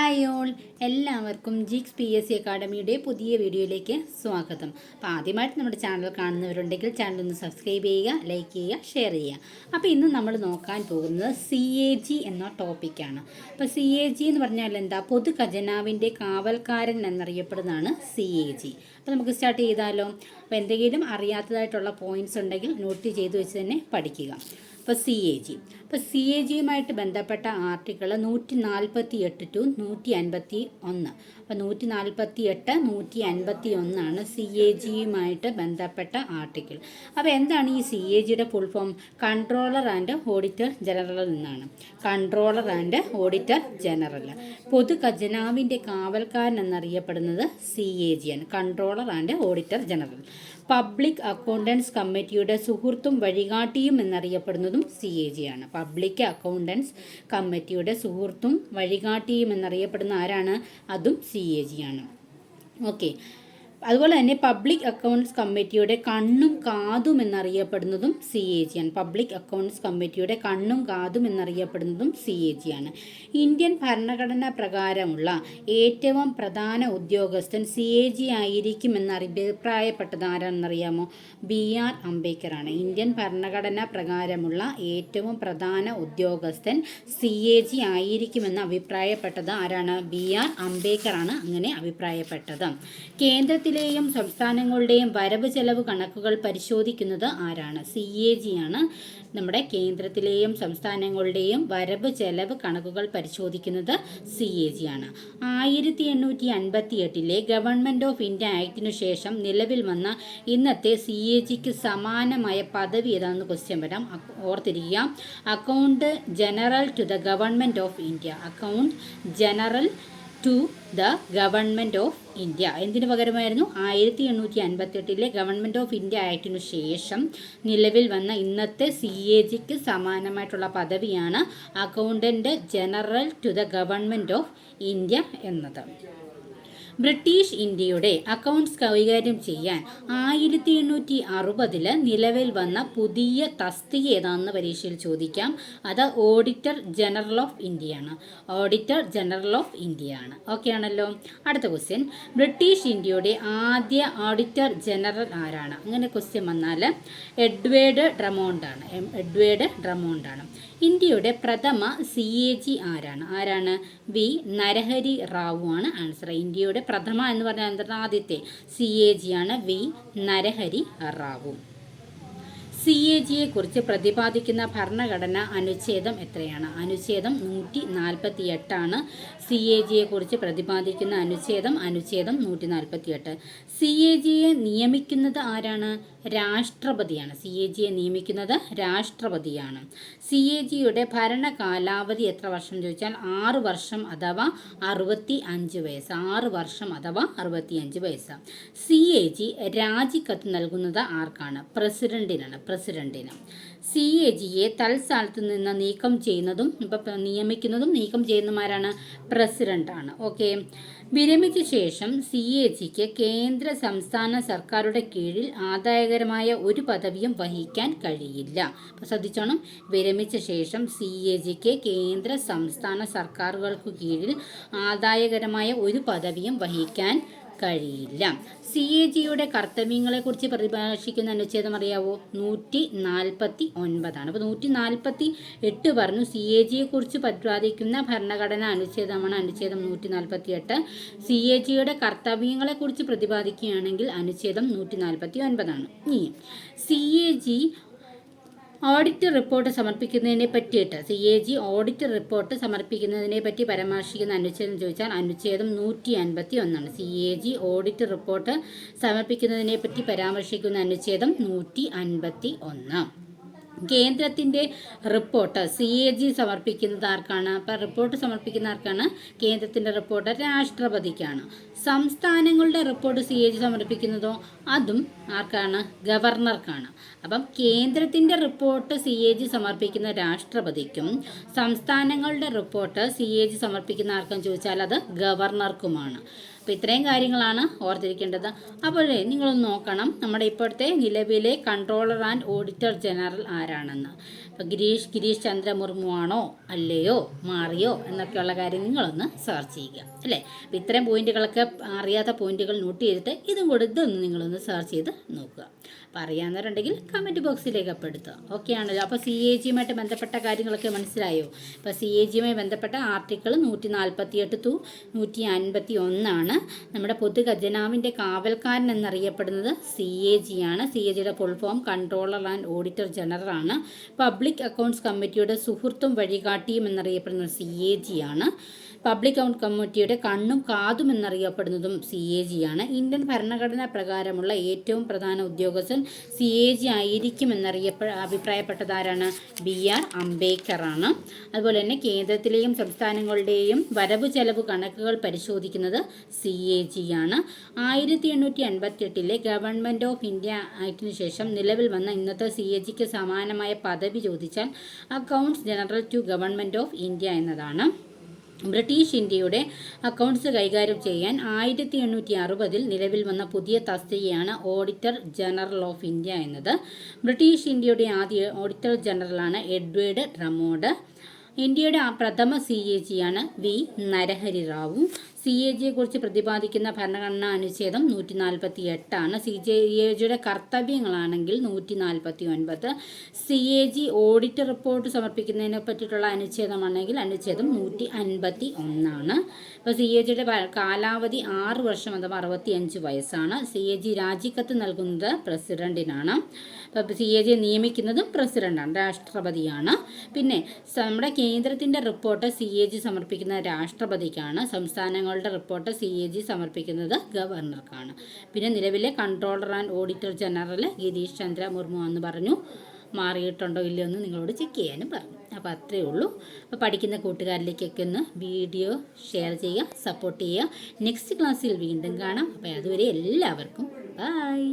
Hi all എല്ലാവർക്കും ജിക്സ് P S C അക്കാഡമിയുടെ പുതിയ വീഡിയോയിലേക്ക് സ്വാഗതം. അപ്പോൾ ആദ്യമായിട്ട് നമ്മുടെ ചാനൽ കാണുന്നവരുണ്ടെങ്കിൽ ചാനൽ ഒന്ന് സബ്സ്ക്രൈബ് ചെയ്യുക ലൈക്ക് ചെയ്യുക ഷെയർ ചെയ്യുക. അപ്പോൾ ഇന്ന് നമ്മൾ നോക്കാൻ പോകുന്നത് സി എ ജി എന്ന ടോപ്പിക്കാണ് അപ്പോൾ സി എ ജി എന്ന് പറഞ്ഞാൽ എന്താ? പൊതു ഖജനാവിന്റെ കാവൽക്കാരൻ എന്നറിയപ്പെടുന്നതാണ് സി എ ജി അപ്പോൾ നമുക്ക് സ്റ്റാർട്ട് ചെയ്താലോ? അപ്പോൾ എന്തെങ്കിലും അറിയാത്തതായിട്ടുള്ള പോയിന്റ്സ് ഉണ്ടെങ്കിൽ നോട്ട് ചെയ്ത് വെച്ച് തന്നെ പഠിക്കുക. അപ്പോൾ സി എ ജി അപ്പോൾ സി എ ജിയുമായിട്ട് ബന്ധപ്പെട്ട ആർട്ടിക്കിൾ നൂറ്റി നാൽപ്പത്തി എട്ട് ടു നൂറ്റി അൻപത്തി ഒന്ന് അപ്പോൾ നൂറ്റി നാൽപ്പത്തി എട്ട് നൂറ്റി അൻപത്തി ഒന്നാണ് സി എ ജിയുമായിട്ട് ബന്ധപ്പെട്ട ആർട്ടിക്കിൾ. അപ്പോൾ എന്താണ് ഈ സി എ ജിയുടെ full form controller and auditor general എന്നാണ്. കൺട്രോളർ ആൻഡ് ഓഡിറ്റർ ജനറൽ പൊതു ഖജനാവിന്റെ കാവൽക്കാരൻ എന്നറിയപ്പെടുന്നത് സി എ ജി ആണ്. Controller and auditor general public accounts കമ്മിറ്റിയുടെ സുഹൃത്തും വഴികാട്ടിയും എന്നറിയപ്പെടുന്നതും സി എ ജി ആണ്. പബ്ലിക് അക്കൗണ്ടൻസ് കമ്മിറ്റിയുടെ സുഹൃത്തും വഴികാട്ടിയും എന്നറിയപ്പെടുന്ന ആരാണ്? അതും സി എ ജി ആണ്. ഓക്കെ അതുപോലെ തന്നെ പബ്ലിക് അക്കൗണ്ട്സ് കമ്മിറ്റിയുടെ കണ്ണും കാതും എന്നറിയപ്പെടുന്നതും സി എ ജി ആണ്. പബ്ലിക് അക്കൗണ്ട്സ് കമ്മിറ്റിയുടെ കണ്ണും കാതും എന്നറിയപ്പെടുന്നതും സി എ ജി ആണ്. ഇന്ത്യൻ ഭരണഘടന പ്രകാരമുള്ള ഏറ്റവും പ്രധാന ഉദ്യോഗസ്ഥൻ സി എ ജി ആയിരിക്കുമെന്ന് അഭിപ്രായപ്പെട്ടത് ആരാണെന്നറിയാമോ? ബി ആർ അംബേദ്കർ ആണ്. ഇന്ത്യൻ ഭരണഘടന പ്രകാരമുള്ള ഏറ്റവും പ്രധാന ഉദ്യോഗസ്ഥൻ സി എ ജി ആയിരിക്കുമെന്ന് അഭിപ്രായപ്പെട്ടത് ആരാണ്? ബി ആർ അംബേദ്കർ ആണ് അങ്ങനെ അഭിപ്രായപ്പെട്ടത്. കേന്ദ്രത്തിൽ കേന്ദ്രത്തിലെയും സംസ്ഥാനങ്ങളുടെയും വരവ് ചെലവ് കണക്കുകൾ പരിശോധിക്കുന്നത് ആരാണ്? സി എ ജി ആണ് നമ്മുടെ കേന്ദ്രത്തിലെയും സംസ്ഥാനങ്ങളുടെയും വരവ് ചെലവ് കണക്കുകൾ പരിശോധിക്കുന്നത് സി എ ജി ആണ് ആയിരത്തി എണ്ണൂറ്റി അൻപത്തി എട്ടിലെ ഗവൺമെന്റ് ഓഫ് ഇന്ത്യ ആക്ടിനു ശേഷം നിലവിൽ വന്ന ഇന്നത്തെ സി എ ജിക്ക് സമാനമായ പദവി ഏതാണെന്ന് ക്വസ്റ്റ്യൻ വരാം. ഓർത്തിരിക്കുക. Account general to the government of India. Account general to the government of India എന്തിനു പകരമായിരുന്നു? ആയിരത്തി എണ്ണൂറ്റി അൻപത്തെട്ടിലെ ഗവൺമെന്റ് ഓഫ് ഇന്ത്യ ആക്ടിനു ശേഷം നിലവിൽ വന്ന ഇന്നത്തെ സി എ ജിക്ക് സമാനമായിട്ടുള്ള പദവിയാണ് accountant general to the government of India എന്നത്. ബ്രിട്ടീഷ് ഇന്ത്യയുടെ അക്കൗണ്ട്സ് കൈകാര്യം ചെയ്യാൻ ആയിരത്തി എണ്ണൂറ്റി അറുപതിൽ നിലവിൽ വന്ന പുതിയ തസ്തിക ഏതാണെന്ന് പരീക്ഷയിൽ ചോദിക്കാം. അത് ഓഡിറ്റർ ജനറൽ ഓഫ് ഇന്ത്യ ആണ്. ഓഡിറ്റർ ജനറൽ ഓഫ് ഇന്ത്യ ആണ്. ഓക്കെ ആണല്ലോ. അടുത്ത ക്വസ്റ്റ്യൻ ബ്രിട്ടീഷ് ഇന്ത്യയുടെ ആദ്യ ഓഡിറ്റർ ജനറൽ ആരാണ്? അങ്ങനെ ക്വസ്റ്റ്യൻ വന്നാൽ എഡ്വേർഡ് ഡ്രമോണ്ടാണ് എഡ്വേർഡ് ഡ്രമോണ്ടാണ് ഇന്ത്യയുടെ പ്രഥമ സി എ ജി ആരാണ്? ആരാണ്? വി നരഹരി റാവു ആണ് ആൻസർ ഇന്ത്യയുടെ പ്രഥമ എന്ന് പറഞ്ഞാൽ എന്താണ്? ആദ്യത്തെ. സി എ ജി ആണ്. V Narahari Rao. C A ജിയെ കുറിച്ച് പ്രതിപാദിക്കുന്ന ഭരണഘടന അനുച്ഛേദം എത്രയാണ്? അനുച്ഛേദം നൂറ്റി നാൽപ്പത്തി എട്ടാണ് സി എ ജിയെ കുറിച്ച് പ്രതിപാദിക്കുന്ന അനുച്ഛേദം അനുച്ഛേദം നൂറ്റി നാൽപ്പത്തി എട്ട് സി എ ജിയെ നിയമിക്കുന്നത് ആരാണ്? രാഷ്ട്രപതിയാണ്. സി എ ജിയെ നിയമിക്കുന്നത് രാഷ്ട്രപതിയാണ്. സി എ ജിയുടെ ഭരണ കാലാവധി എത്ര വർഷം ചോദിച്ചാൽ ആറ് വർഷം അഥവാ അറുപത്തി അഞ്ച് വയസ്സ്. ആറ് വർഷം അഥവാ അറുപത്തി അഞ്ച് വയസ്സ്. സി എ ജി രാജിക്കത്ത് നൽകുന്നത് ആർക്കാണ്? പ്രസിഡന്റിനാണ്. പ്രസിഡന്റിന്. സി എ ജിയെ തൽസ്ഥാനത്ത് നിന്ന് നീക്കം ചെയ്യുന്നതും ഇപ്പം നിയമിക്കുന്നതും നീക്കം ചെയ്യുന്നമാരാണ് പ്രസിഡന്റാണ്. ഓക്കെ. വിരമിച്ച ശേഷം സി എ ജിക്ക് കേന്ദ്ര സംസ്ഥാന സർക്കാരുടെ കീഴിൽ ആദായകരമായ ഒരു പദവിയും വഹിക്കാൻ കഴിയില്ല. അപ്പോൾ ശ്രദ്ധിച്ചോണം. വിരമിച്ച ശേഷം സി എ ജിക്ക് കേന്ദ്ര സംസ്ഥാന സർക്കാരുകൾക്ക് കീഴിൽ ആദായകരമായ ഒരു പദവിയും വഹിക്കാൻ കഴിയില്ല. സി എ ജിയുടെ കർത്തവ്യങ്ങളെക്കുറിച്ച് പ്രതിഭാഷിക്കുന്ന അനുച്ഛേദം അറിയാവോ? നൂറ്റി നാൽപ്പത്തി ഒൻപതാണ് അപ്പോൾ നൂറ്റി നാൽപ്പത്തി എട്ട് പറഞ്ഞു സി എ ജിയെക്കുറിച്ച് പ്രതിപാദിക്കുന്ന ഭരണഘടന അനുച്ഛേദമാണ് അനുച്ഛേദം നൂറ്റി നാൽപ്പത്തി എട്ട് സി എ ജിയുടെ കർത്തവ്യങ്ങളെക്കുറിച്ച് പ്രതിപാദിക്കുകയാണെങ്കിൽ അനുച്ഛേദം നൂറ്റി നാൽപ്പത്തി ഒൻപതാണ് ഇനി C A G audit report സമർപ്പിക്കുന്നതിനെ പറ്റിയിട്ട് C A G audit report സമർപ്പിക്കുന്നതിനെ പറ്റി പരാമർശിക്കുന്ന അനുച്ഛേദം ചോദിച്ചാൽ അനുച്ഛേദം നൂറ്റി അൻപത്തി ഒന്നാണ് C A G audit report സമർപ്പിക്കുന്നതിനെ പറ്റി പരാമർശിക്കുന്ന അനുച്ഛേദം നൂറ്റി അൻപത്തി ഒന്ന് കേന്ദ്രത്തിന്റെ റിപ്പോർട്ട് സി എ ജി സമർപ്പിക്കുന്നത് ആർക്കാണ്? അപ്പം റിപ്പോർട്ട് സമർപ്പിക്കുന്ന ആർക്കാണ്? കേന്ദ്രത്തിന്റെ റിപ്പോർട്ട് രാഷ്ട്രപതിക്കാണ്. സംസ്ഥാനങ്ങളുടെ റിപ്പോർട്ട് സി എ ജി സമർപ്പിക്കുന്നതോ അതും ആർക്കാണ്? ഗവർണർക്കാണ്. അപ്പം കേന്ദ്രത്തിന്റെ റിപ്പോർട്ട് സി എ ജി സമർപ്പിക്കുന്ന രാഷ്ട്രപതിക്കും സംസ്ഥാനങ്ങളുടെ റിപ്പോർട്ട് സി എ ജി സമർപ്പിക്കുന്ന ആർക്കും ചോദിച്ചാൽ അത് ഗവർണർക്കുമാണ്. അപ്പോൾ ഇത്രയും കാര്യങ്ങളാണ് ഓർത്തിരിക്കേണ്ടത്. അപ്പോൾ നിങ്ങളൊന്ന് നോക്കണം നമ്മുടെ ഇപ്പോഴത്തെ നിലവിലെ കൺട്രോളർ ആൻഡ് ഓഡിറ്റർ ജനറൽ ആരാണെന്ന്. അപ്പോൾ ഗിരീഷ് ഗിരീഷ് ചന്ദ്ര മുർമു ആണോ അല്ലയോ മാറിയോ എന്നൊക്കെയുള്ള കാര്യം നിങ്ങളൊന്ന് സെർച്ച് ചെയ്യുക അല്ലേ? അപ്പോൾ ഇത്തരം പോയിന്റുകളൊക്കെ അറിയാത്ത പോയിന്റുകൾ നോട്ട് ചെയ്തിട്ട് ഇതും കൂടെ ഇതൊന്ന് നിങ്ങളൊന്ന് സെർച്ച് ചെയ്ത് നോക്കുക. അപ്പോൾ കമന്റ് ബോക്സിലേക്ക് രേഖപ്പെടുത്തുക ഓക്കെ ആണല്ലോ. അപ്പോൾ സി എ ജിയുമായിട്ട് ബന്ധപ്പെട്ട കാര്യങ്ങളൊക്കെ മനസ്സിലായോ? അപ്പോൾ സി എ ജിയുമായി ബന്ധപ്പെട്ട ആർട്ടിക്കിൾ നൂറ്റി നാൽപ്പത്തി എട്ട് ടു നൂറ്റി അൻപത്തി ഒന്നാണ് നമ്മുടെ പൊതു ഖജനാവിന്റെ കാവൽക്കാരൻ എന്നറിയപ്പെടുന്നത് സി എ ജി ആണ്. സി എ ജിയുടെ full form controller and auditor general ആണ്. പബ്ലിക് അക്കൗണ്ട്സ് കമ്മിറ്റിയുടെ സുഹൃത്തും വഴികാട്ടിയും എന്നറിയപ്പെടുന്നത് സി എ ജി ആണ്. പബ്ലിക് അക്കൗണ്ട് കമ്മിറ്റിയുടെ കണ്ണും കാതും എന്നറിയപ്പെടുന്നതും സി എ ജി ആണ്. ഇന്ത്യൻ ഭരണഘടന പ്രകാരമുള്ള ഏറ്റവും പ്രധാന ഉദ്യോഗസ്ഥൻ സി എ ജി ആയിരിക്കും എന്നറിയപ്പെ അഭിപ്രായപ്പെട്ടതാരാണ്? ബി ആർ അംബേദ്കർ ആണ് അതുപോലെ തന്നെ കേന്ദ്രത്തിലെയും സംസ്ഥാനങ്ങളുടെയും വരവ് ചെലവ് കണക്കുകൾ പരിശോധിക്കുന്നത് സി എ ജി ആണ്. ആയിരത്തി എണ്ണൂറ്റി അൻപത്തി എട്ടിലെ ഗവൺമെന്റ് ഓഫ് ഇന്ത്യ ആക്ടിന് ശേഷം നിലവിൽ വന്ന ഇന്നത്തെ സി എ ജിക്ക് സമാനമായ പദവി ചോദിച്ചാൽ accounts general to government of India എന്നതാണ്. ബ്രിട്ടീഷ് ഇന്ത്യയുടെ അക്കൗണ്ട്സ് കൈകാര്യം ചെയ്യാൻ ആയിരത്തി എണ്ണൂറ്റി അറുപതിൽ നിലവിൽ വന്ന പുതിയ തസ്തികയാണ് ഓഡിറ്റർ ജനറൽ ഓഫ് ഇന്ത്യ എന്നത്. ബ്രിട്ടീഷ് ഇന്ത്യയുടെ ആദ്യ ഓഡിറ്റർ ജനറലാണ് എഡ്വേർഡ് റമോഡ്. ഇന്ത്യയുടെ പ്രഥമ C A ജിയാണ് V Narahari Rao C A ജിയെ കുറിച്ച് പ്രതിപാദിക്കുന്ന ഭരണഘടനാ അനുച്ഛേദം നൂറ്റി നാൽപ്പത്തി എട്ടാണ് സി ജെ എ ജിയുടെ കർത്തവ്യങ്ങളാണെങ്കിൽ നൂറ്റി നാൽപ്പത്തി ഒൻപത് C A G audit report സമർപ്പിക്കുന്നതിനെ പറ്റിയിട്ടുള്ള അനുച്ഛേദമാണെങ്കിൽ അനുച്ഛേദം നൂറ്റി അൻപത്തി ഒന്നാണ് ഇപ്പോൾ സി എ ജിയുടെ കാലാവധി ആറ് വർഷം അഥവാ അറുപത്തി അഞ്ച് വയസ്സാണ്. സി എ ജി രാജിക്കത്ത് നൽകുന്നത് പ്രസിഡന്റിനാണ്. അപ്പോൾ സി എ ജി നിയമിക്കുന്നതും പ്രസിഡന്റാണ് രാഷ്ട്രപതിയാണ്. പിന്നെ നമ്മുടെ കേന്ദ്രത്തിന്റെ റിപ്പോർട്ട് സി എ ജി സമർപ്പിക്കുന്ന രാഷ്ട്രപതിക്കാണ്. സംസ്ഥാനങ്ങളുടെ റിപ്പോർട്ട് സി എ ജി സമർപ്പിക്കുന്നത് ഗവർണർക്കാണ്. പിന്നെ നിലവിലെ controller and auditor general Girish Chandra Murmu എന്ന് പറഞ്ഞു. മാറിയിട്ടുണ്ടോ ഇല്ലയോ എന്ന് നിങ്ങളോട് ചെക്ക് ചെയ്യാനും പറഞ്ഞു. അപ്പോൾ അത്രയേ ഉള്ളൂ. അപ്പോൾ പഠിക്കുന്ന കൂട്ടുകാരിലേക്കൊക്കെ ഒന്ന് വീഡിയോ ഷെയർ ചെയ്യുക സപ്പോർട്ട് ചെയ്യുക. നെക്സ്റ്റ് ക്ലാസ്സിൽ വീണ്ടും കാണാം. അപ്പോൾ അതുവരെ എല്ലാവർക്കും ബായ്